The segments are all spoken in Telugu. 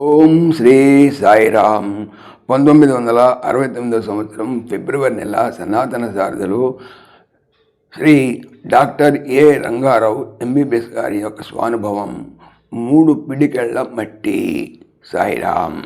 ఓం శ్రీ సాయిరామ్. పంతొమ్మిది వందల అరవై తొమ్మిదో సంవత్సరం ఫిబ్రవరి నెల సనాతన సారథులు Shri doctor A Rangarao MBBS గారి యొక్క స్వానుభవం మూడు పిడికెళ్ళ మట్టి. సాయిరామ్.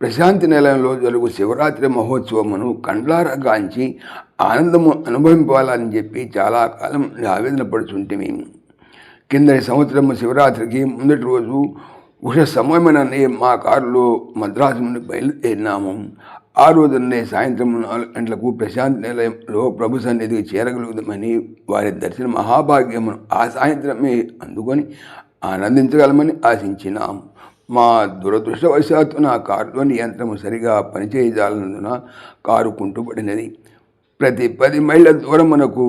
ప్రశాంతి నిలయంలో జరుగు శివరాత్రి మహోత్సవమును కండ్లారా గాంచి ఆనందము అనుభవింపాలని చెప్పి చాలా కాలం నుండి ఆవేదన పడుతుంటే కిందటి సంవత్సరము శివరాత్రికి ముందటి రోజు ఉష సమయమననే మా కారులో మద్రాసు నుండి బయలుదేరినాము. ఆ రోజునే సాయంత్రం నాలుగు గంటలకు ప్రశాంత్ నిలయంలో ప్రభు సన్నిధికి చేరగలుగుదామని వారి దర్శన మహాభాగ్యమును ఆ సాయంత్రమే అందుకొని ఆనందించగలమని ఆశించినాం. మా దురదృష్టవశాత్తు నా కారులోని యంత్రము సరిగా పనిచేయజాలనందున కారు కుంటుపడినది. ప్రతి పది మైళ్ళ దూరమునకు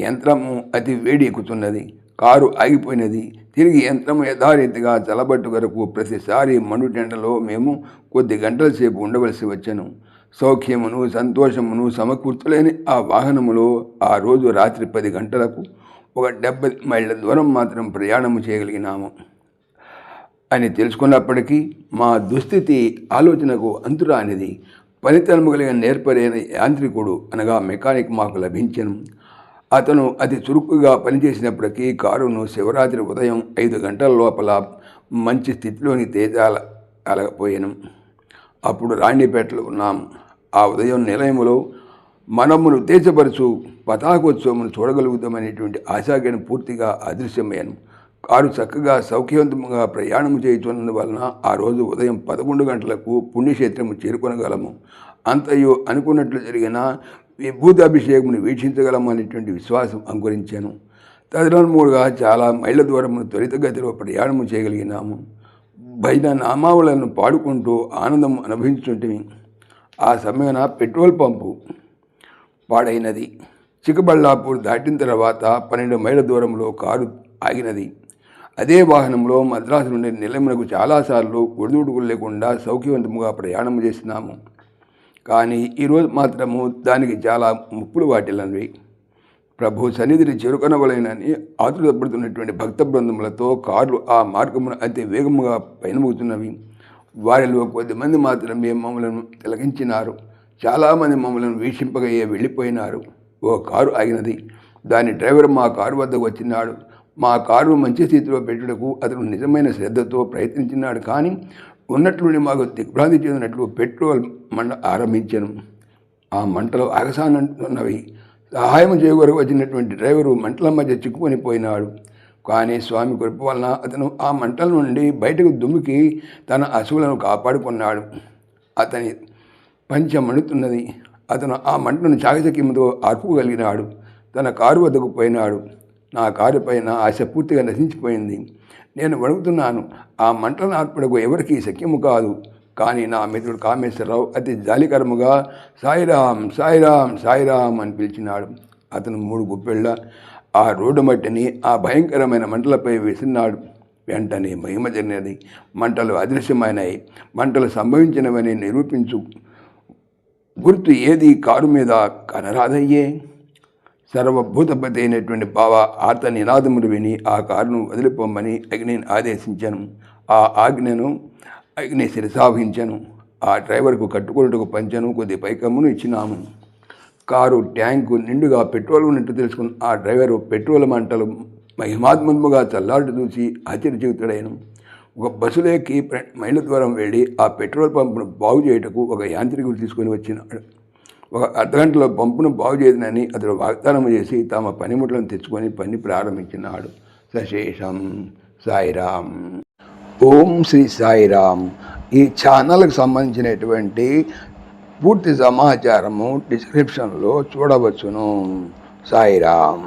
యంత్రము అతి వేడి ఎక్కుతున్నది కారు ఆగిపోయినది. తిరిగి యంత్రము యథారీతిగా చలబట్టు వరకు ప్రతిసారి మండుటెండలో మేము కొద్ది గంటల సేపు ఉండవలసి వచ్చాను. సౌఖ్యమును సంతోషమును సమకూర్చలేని ఆ వాహనములో ఆ రోజు రాత్రి పది గంటలకు ఒక డెబ్బై మైళ్ళ దూరం మాత్రం ప్రయాణము చేయగలిగినాము. అని తెలుసుకున్నప్పటికీ మా దుస్థితి ఆలోచనకు అంతురానిది. పనితనము కలిగిన నేర్పరైన యాంత్రికుడు అనగా మెకానిక్ మాకు లభించను. అతను అతి చురుకుగా పనిచేసినప్పటికీ కారును శివరాత్రి ఉదయం ఐదు గంటల లోపల మంచి స్థితిలోని తేజాల అలగపోయాను అప్పుడు రాణిపేటలో ఉన్నాం ఆ ఉదయం నిలయములో మనమును ఉత్తేజపరచు పతాకోత్సవమును చూడగలుగుతామనేటువంటి ఆశాజ్ఞను పూర్తిగా అదృశ్యమయ్యాను. కారు చక్కగా సౌఖ్యవంతముగా ప్రయాణం చేయుచున్నందువలన ఆ రోజు ఉదయం పదకొండు గంటలకు పుణ్యక్షేత్రము చేరుకొనగలము. అంతయు అనుకున్నట్లు జరిగిన విభూతాభిషేకమును వీక్షించగలమనేటువంటి విశ్వాసం అంకురించాను. తదనుమూడుగా చాలా మైళ్ళ దూరమును త్వరితగతిలో ప్రయాణము చేయగలిగినాము. భజన నామావళలను పాడుకుంటూ ఆనందం అనుభవించుంటివి ఆ సమయాన పెట్రోల్ పంపు పాడైనది. చిక్కబళ్ళాపూర్ దాటిన తర్వాత పన్నెండు మైళ్ళ దూరంలో కారు ఆగినది. అదే వాహనంలో మద్రాసు నుండి నిలయమునకు చాలాసార్లు ఒడిదుడుకులు లేకుండా సౌఖ్యవంతముగా ప్రయాణం చేసినాము. కానీ ఈరోజు మాత్రము దానికి చాలా ముప్పులు వాటిల్లనివి ప్రభు సన్నిధిని చేరుకొనవలెనని ఆతురపడుతున్నటువంటి భక్త బృందములతో కార్లు ఆ మార్గమును అతి వేగముగా పయనమవుతున్నవి. వారిలో కొద్దిమంది మాత్రమే మమ్మలను తిలకించినారు. చాలామంది మమ్మలను వీక్షింపగయ్యే వెళ్ళిపోయినారు. ఓ కారు ఆగినది. దాని డ్రైవర్ మా కారు వద్దకు వచ్చినాడు. మా కారు మంచి స్థితిలో పెట్టుటకు అతను నిజమైన శ్రద్ధతో ప్రయత్నించినాడు. కానీ ఉన్నట్లుండి మాకు దిగ్భ్రాంతి చెందినట్లు పెట్రోల్ మంట ఆరంభించాను. ఆ మంటలు ఆగసానంటున్నవి. సహాయం చేయగొరకు వచ్చినటువంటి డ్రైవరు మంటల మధ్య చిక్కుకొని పోయినాడు. కానీ స్వామి కృప వలన అతను ఆ మంటల నుండి బయటకు దుమ్మికి తన అశువులను కాపాడుకున్నాడు. అతని పంచ మండుతున్నది. అతను ఆ మంటను చాకచక్యంతో ఆర్పుగలిగినాడు తన కారు వద్దకు పోయినాడు. నా కారు పైన ఆశ పూర్తిగా నశించిపోయింది. నేను వణుకుతున్నాను. ఆ మంటలను ఆర్పడకు ఎవరికీ శక్యము కాదు. కానీ నా మిత్రుడు కామేశ్వరరావు అతి జాలికరముగా సాయిరాం సాయిరాం సాయిరాం అని పిలిచినాడు. అతను మూడు గుప్పెళ్ళ ఆ రోడ్డు మట్టిని ఆ భయంకరమైన మంటలపై వేసినాడు. వెంటనే మహిమ జరిగినది. మంటలు అదృశ్యమైనవి మంటలు సంభవించినవని నిరూపించు. గుర్తు ఏది కారు మీద కనరాదయ్యే? సర్వభూతపతి అయినటువంటి బావ ఆర్త నినాదములు విని ఆ కారును వదిలిపోమని అగ్నిని ఆదేశించాను. ఆ ఆజ్ఞను అగ్ని శిరసావహించాను. ఆ డ్రైవర్కు కట్టుకున్నట్టుకు పంచను. కొద్ది పైకమ్మును ఇచ్చినాము. కారు ట్యాంకు నిండుగా పెట్రోల్ ఉన్నట్టు తెలుసుకున్న ఆ డ్రైవరు పెట్రోల్ మంటలు మహిమాత్మముగా చల్లారుడు చూసి ఆశ్చర్యచకితుడైన. ఒక బస్సులో ఎక్కి మైళ్ళ దూరం వెళ్ళి ఆ పెట్రోల్ పంపును బాగు చేయుటకు ఒక యాంత్రికుడు తీసుకొని వచ్చినాడు ఒక అర్ధగంటలో పంపును బాగు చేయదని అతడు వాగ్దానం చేసి తమ పనిముట్లను తెచ్చుకొని పని ప్రారంభించినాడు. సశేషం సాయిరామ్ ఓం శ్రీ సాయిరామ్ ఈ ఛానల్కి సంబంధించినటువంటి పూర్తి సమాచారము డిస్క్రిప్షన్లో చూడవచ్చును. సాయిరామ్